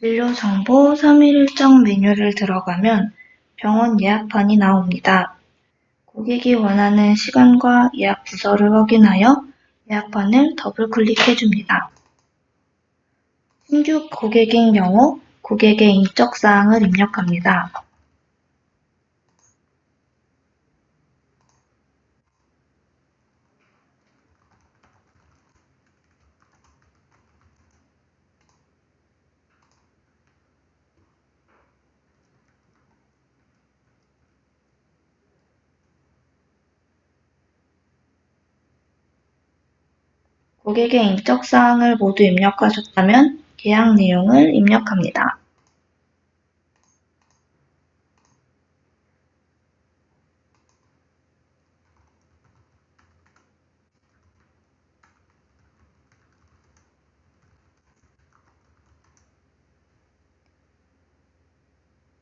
진료 정보 3일 일정 메뉴를 들어가면 병원 예약판이 나옵니다. 고객이 원하는 시간과 예약 부서를 확인하여 예약판을 더블 클릭해 줍니다. 신규 고객인 경우 고객의 인적 사항을 입력합니다. 고객의 인적 사항을 모두 입력하셨다면 계약 내용을 입력합니다.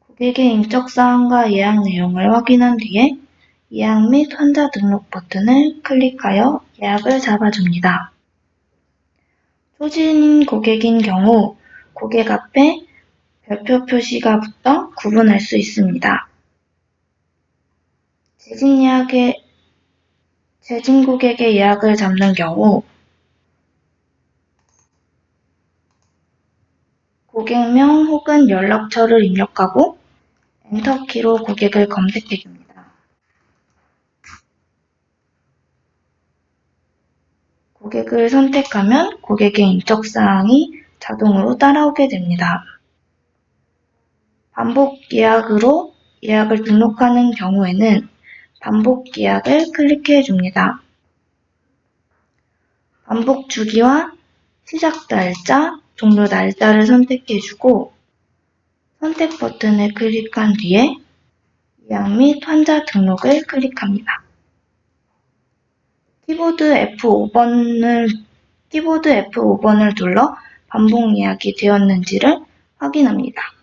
고객의 인적 사항과 예약 내용을 확인한 뒤에 예약 및 환자 등록 버튼을 클릭하여 예약을 잡아줍니다. 초진 고객인 경우 고객 앞에 별표 표시가 붙어 구분할 수 있습니다. 재진 예약의 재진 고객의 예약을 잡는 경우 고객명 혹은 연락처를 입력하고 엔터키로 고객을 검색해 줍니다. 고객을 선택하면 고객의 인적 사항이 자동으로 따라오게 됩니다. 반복 예약으로 예약을 등록하는 경우에는 반복 예약을 클릭해 줍니다. 반복 주기와 시작 날짜, 종료 날짜를 선택해 주고 선택 버튼을 클릭한 뒤에 예약 및 환자 등록을 클릭합니다. 키보드 F5번을 키보드 F5번을 눌러 반복 예약이 되었는지를 확인합니다.